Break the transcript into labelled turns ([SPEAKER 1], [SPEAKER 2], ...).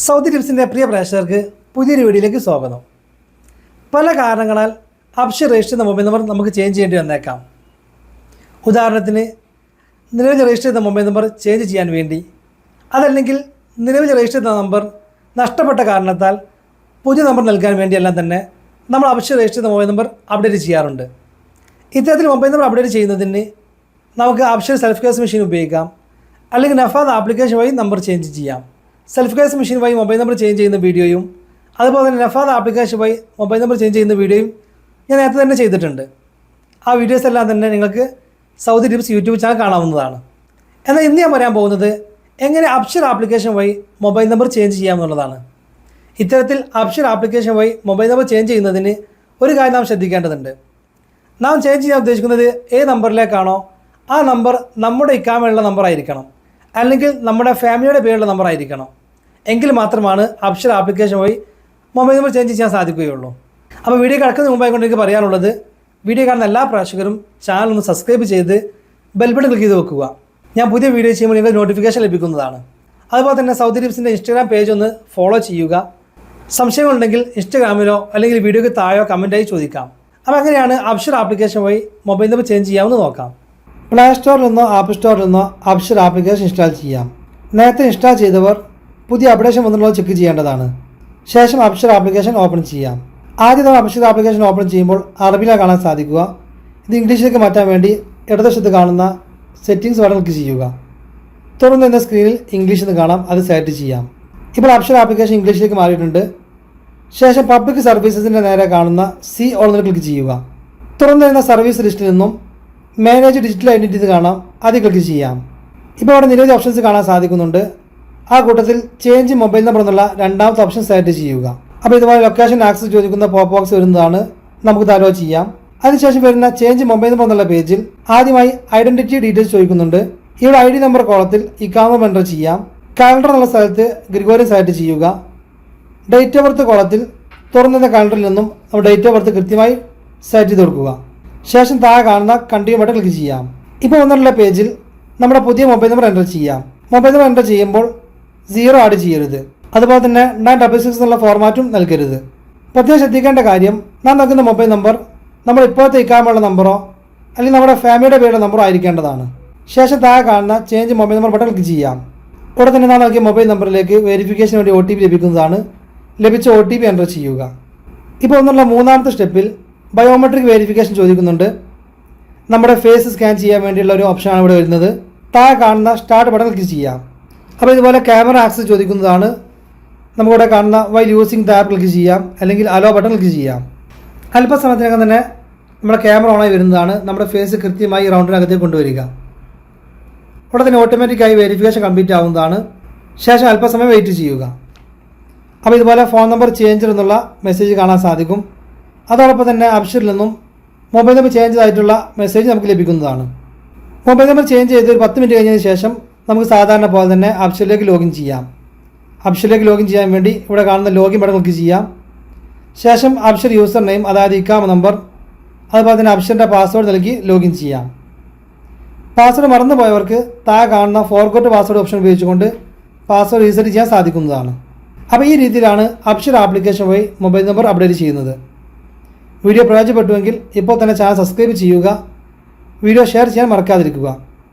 [SPEAKER 1] Saudi ടിപ്സിന്റെ പ്രിയ പ്രേക്ഷകർക്ക് പുതിയൊരു വീഡിയോയിലേക്ക് സ്വാഗതം. പല കാരണങ്ങളാൽ അപ്ഷ രജിസ്റ്റർ ചെയ്യുന്ന മൊബൈൽ നമ്പർ നമുക്ക് ചേഞ്ച് ചെയ്യേണ്ടി വന്നേക്കാം. ഉദാഹരണത്തിന് നിലവിൽ രജിസ്റ്റർ ചെയ്ത മൊബൈൽ നമ്പർ ചേഞ്ച് ചെയ്യാൻ വേണ്ടി അതല്ലെങ്കിൽ നിലവിൽ രജിസ്റ്റർ ചെയ്ത നമ്പർ നഷ്ടപ്പെട്ട കാരണത്താൽ പുതിയ നമ്പർ നൽകാൻ വേണ്ടിയെല്ലാം തന്നെ നമ്മൾ അപ്ഷ രജിസ്റ്റർ ചെയ്ത മൊബൈൽ നമ്പർ അപ്ഡേറ്റ് ചെയ്യാറുണ്ട്. ഇത്തരത്തിൽ മൊബൈൽ നമ്പർ അപ്ഡേറ്റ് ചെയ്യുന്നതിന് നമുക്ക് അപ്ഷ സെൽഫ് കേസ് മെഷീൻ ഉപയോഗിക്കാം. അല്ലെങ്കിൽ നഫാദ് ആപ്ലിക്കേഷൻ വഴി നമ്പർ ചേഞ്ച് ചെയ്യാം. സെൽഫ് ഗൈസ് മെഷീൻ വഴി മൊബൈൽ നമ്പർ ചേഞ്ച് ചെയ്യുന്ന വീഡിയോയും അതുപോലെ തന്നെ നഫാദ് ആപ്ലിക്കേഷൻ വഴി മൊബൈൽ നമ്പർ ചേഞ്ച് ചെയ്യുന്ന വീഡിയോയും ഞാൻ നേരത്തെ തന്നെ ചെയ്തിട്ടുണ്ട്. ആ വീഡിയോസ് എല്ലാം തന്നെ നിങ്ങൾക്ക് സൗദി ടിപ്സ് യൂട്യൂബ് ചാനൽ കാണാവുന്നതാണ്. എന്നാൽ ഇന്ന് ഞാൻ പറയാൻ പോകുന്നത് എങ്ങനെ അപ്ഷർ ആപ്ലിക്കേഷൻ വഴി മൊബൈൽ നമ്പർ ചേഞ്ച് ചെയ്യാമെന്നുള്ളതാണ് ഇത്തരത്തിൽ അപ്ഷർ ആപ്ലിക്കേഷൻ വഴി മൊബൈൽ നമ്പർ ചേഞ്ച് ചെയ്യുന്നതിന് ഒരു കാര്യം നാം ശ്രദ്ധിക്കേണ്ടതുണ്ട്. നാം ചേഞ്ച് ചെയ്യാൻ ഉദ്ദേശിക്കുന്നത് ഏത് നമ്പറിലേക്കാണോ ആ നമ്പർ നമ്മുടെ ഇക്കാമുള്ള നമ്പർ ആയിരിക്കണം. അല്ലെങ്കിൽ നമ്മുടെ ഫാമിലിയുടെ പേരുള്ള നമ്പർ ആയിരിക്കണം. എങ്കിൽ മാത്രമാണ് അപ്ഷർ ആപ്ലിക്കേഷൻ വഴി മൊബൈൽ നമ്പർ ചേഞ്ച് ചെയ്യാൻ സാധിക്കുകയുള്ളൂ. അപ്പോൾ വീഡിയോ കിടക്കുന്നതിന് മുമ്പായി കൊണ്ട് എനിക്ക് പറയാനുള്ളത് വീഡിയോ കാണുന്ന എല്ലാ പ്രേക്ഷകരും ചാനൽ ഒന്ന് സബ്സ്ക്രൈബ് ചെയ്ത് ബെൽബട്ടൺ ക്ലിക്ക് ചെയ്ത് വെക്കുക. ഞാൻ പുതിയ വീഡിയോ ചെയ്യുമ്പോൾ നിങ്ങൾക്ക് നോട്ടിഫിക്കേഷൻ ലഭിക്കുന്നതാണ്. അതുപോലെ തന്നെ സൗദി ടിപ്സിന്റെ ഇൻസ്റ്റാഗ്രാം പേജ് ഒന്ന് ഫോളോ ചെയ്യുക. സംശയങ്ങളുണ്ടെങ്കിൽ ഇൻസ്റ്റാഗ്രാമിലോ അല്ലെങ്കിൽ വീഡിയോയ്ക്ക് താഴെയോ കമന്റായി ചോദിക്കാം. അപ്പോൾ അങ്ങനെയാണ് അപ്ഷർ ആപ്ലിക്കേഷൻ വഴി മൊബൈൽ നമ്പർ ചേഞ്ച് ചെയ്യാമെന്ന് നോക്കാം. പ്ലേ സ്റ്റോറിൽ നിന്നോ ആപ്പ് സ്റ്റോറിൽ നിന്നോ അപ്ഷർ ആപ്ലിക്കേഷൻ ഇൻസ്റ്റാൾ ചെയ്യാം. നേരത്തെ ഇൻസ്റ്റാൾ ചെയ്തവർ പുതിയ അപ്ഡേഷൻ വന്നിട്ടുള്ളത് ചെക്ക് ചെയ്യേണ്ടതാണ്. ശേഷം അപ്ഷർ ആപ്ലിക്കേഷൻ ഓപ്പൺ ചെയ്യാം. ആദ്യം നമ്മൾ അപ്ഷർ ആപ്ലിക്കേഷൻ ഓപ്പൺ ചെയ്യുമ്പോൾ അറബിലാണ് കാണാൻ സാധിക്കുക. ഇത് ഇംഗ്ലീഷിലേക്ക് മാറ്റാൻ വേണ്ടി ഇടതുവശത്ത് കാണുന്ന സെറ്റിംഗ്സ് ബട്ടൺ ക്ലിക്ക് ചെയ്യുക. തുടർന്ന് എന്ന സ്ക്രീനിൽ ഇംഗ്ലീഷ് എന്ന് കാണാം. അത് സെലക്ട് ചെയ്യാം. ഇപ്പോൾ അപ്ഷർ ആപ്ലിക്കേഷൻ ഇംഗ്ലീഷിലേക്ക് മാറിയിട്ടുണ്ട്. ശേഷം പബ്ലിക് സർവീസസിന്റെ നേരെ കാണുന്ന സി ഓൾ ക്ലിക്ക് ചെയ്യുക. തുറന്നു വരുന്ന സർവീസ് ലിസ്റ്റിൽ നിന്നും മാനേജ് ഡിജിറ്റൽ ഐഡന്റിറ്റി കാണാം. അത് ക്ലിക്ക് ചെയ്യാം. ഇപ്പോൾ അവിടെ നിരവധി ഓപ്ഷൻസ് കാണാൻ സാധിക്കുന്നുണ്ട്. ആ കൂട്ടത്തിൽ ചേഞ്ച് മൊബൈൽ നമ്പർ എന്നുള്ള രണ്ടാമത്തെ ഓപ്ഷൻ സെലക്ട് ചെയ്യുക. അപ്പോൾ ഇതുപോലെ ലൊക്കേഷൻ ആക്സസ് ചോദിക്കുന്ന പോപ്പ് ബോക്സ് വരുന്നതാണ്. നമുക്ക് താലോ ചെയ്യാം. അതിനുശേഷം വരുന്ന ചേഞ്ച് മൊബൈൽ നമ്പർ എന്നുള്ള പേജിൽ ആദ്യമായി ഐഡന്റിറ്റി ഡീറ്റെയിൽസ് ചോദിക്കുന്നുണ്ട്. ഇവിടെ ഐ ഡി നമ്പർ കോളത്തിൽ ഇക്കാമം എന്റർ ചെയ്യാം. കാലണ്ടർ എന്നുള്ള സ്ഥലത്ത് ഗ്രിഗോറിയൻ സെലക്ട് ചെയ്യുക. ഡേറ്റ് ഓഫ് ബർത്ത് കോളത്തിൽ തുറന്നിരുന്ന കാലണ്ടറിൽ നിന്നും ഡേറ്റ് ഓഫ് ബർത്ത് കൃത്യമായി സെലക്ട് ചെയ്ത് കൊടുക്കുക. ശേഷം താഴെ കാണുന്ന കണ്ടിന്യൂ ബട്ടൺ ക്ലിക്ക് ചെയ്യാം. ഇപ്പോൾ വന്നിട്ടുള്ള പേജിൽ നമ്മുടെ പുതിയ മൊബൈൽ നമ്പർ എന്റർ ചെയ്യാം. മൊബൈൽ നമ്പർ എന്റർ ചെയ്യുമ്പോൾ സീറോ ആഡ് ചെയ്യരുത്. അതുപോലെ തന്നെ നയൻ ഡബിൾ സിക്സ് എന്നുള്ള ഫോർമാറ്റും നൽകരുത്. പ്രത്യേകം ശ്രദ്ധിക്കേണ്ട കാര്യം നാം നൽകുന്ന മൊബൈൽ നമ്പർ നമ്മൾ ഇപ്പോഴത്തെ ഇക്കാമുള്ള നമ്പറോ അല്ലെങ്കിൽ നമ്മുടെ ഫാമിലിയുടെ പേരുടെ നമ്പറോ ആയിരിക്കേണ്ടതാണ്. ശേഷം താഴെ കാണുന്ന change mobile number button click ചെയ്യാം. ഉടൻ തന്നെ നാം നൽകിയ മൊബൈൽ നമ്പറിലേക്ക് വെരിഫിക്കേഷന് വേണ്ടി ഒ ടി പി ലഭിക്കുന്നതാണ്. ലഭിച്ച ഒ ടി പി എന്റർ ചെയ്യുക. ഇപ്പോൾ ഒന്നുള്ള മൂന്നാമത്തെ സ്റ്റെപ്പിൽ ബയോമെട്രിക് വെരിഫിക്കേഷൻ ചോദിക്കുന്നുണ്ട്. നമ്മുടെ ഫേസ് സ്കാൻ ചെയ്യാൻ വേണ്ടിയുള്ള ഒരു ഓപ്ഷനാണ് ഇവിടെ വരുന്നത്. താഴെ കാണുന്ന സ്റ്റാർട്ട് ബട്ടൺ ക്ലിക്ക് ചെയ്യാം. അപ്പോൾ ഇതുപോലെ ക്യാമറ ആക്സസ് ചോദിക്കുന്നതാണ്. നമുക്കിവിടെ കാണുന്ന വൈ യൂസിങ് ടാബ് ക്ലിക്ക് ചെയ്യാം. അല്ലെങ്കിൽ അലോ ബട്ടൺ ക്ലിക്ക് ചെയ്യാം. അല്പസമയത്തിനകം തന്നെ നമ്മുടെ ക്യാമറ ഓണായി വരുന്നതാണ്. നമ്മുടെ ഫേസ് കൃത്യമായി റൗണ്ടിനകത്തേക്ക് കൊണ്ടുവരിക. ഉടനെ തന്നെ ഓട്ടോമാറ്റിക്കായി വെരിഫിക്കേഷൻ കംപ്ലീറ്റ് ആവുന്നതാണ്. ശേഷം അല്പസമയം വെയിറ്റ് ചെയ്യുക. അപ്പോൾ ഇതുപോലെ ഫോൺ നമ്പർ ചേഞ്ചർ എന്നുള്ള മെസ്സേജ് കാണാൻ സാധിക്കും. അതോടൊപ്പം തന്നെ അപ്ഷറിൽ നിന്നും മൊബൈൽ നമ്പർ ചേഞ്ച് ആയിട്ടുള്ള മെസ്സേജ് നമുക്ക് ലഭിക്കുന്നതാണ്. മൊബൈൽ നമ്പർ ചേഞ്ച് ചെയ്ത് ഒരു പത്ത് മിനിറ്റ് കഴിഞ്ഞതിന് ശേഷം നമുക്ക് സാധാരണ പോലെ തന്നെ അപ്ഷറിലേക്ക് ലോഗിൻ ചെയ്യാം. അപ്ഷറിലേക്ക് ലോഗിൻ ചെയ്യാൻ വേണ്ടി ഇവിടെ കാണുന്ന ലോഗിൻ ബട്ടൺ ക്ലിക്ക് ചെയ്യാം. ശേഷം അപ്ഷർ യൂസർ നെയിം അതായത് ഇക്കാമ നമ്പർ അതുപോലെ തന്നെ അപ്ഷറിന്റെ പാസ്വേഡ് നൽകി ലോഗിൻ ചെയ്യാം. പാസ്വേഡ് മറന്നുപോയവർക്ക് താഴെ കാണുന്ന ഫോർഗോട്ട് പാസ്വേഡ് ഓപ്ഷൻ ഉപയോഗിച്ചുകൊണ്ട് പാസ്വേഡ് റീസെറ്റ് ചെയ്യാൻ സാധിക്കുന്നതാണ്. അപ്പോൾ ഈ രീതിയിലാണ് അപ്ഷർ ആപ്ലിക്കേഷൻ വഴി മൊബൈൽ നമ്പർ അപ്ഡേറ്റ് ചെയ്യുന്നത്. വീഡിയോ പ്രയോജനപ്പെട്ടുവെങ്കിൽ ഇപ്പോൾ തന്നെ ചാനൽ സബ്സ്ക്രൈബ് ചെയ്യുക. വീഡിയോ ഷെയർ ചെയ്യാൻ മറക്കാതിരിക്കുക.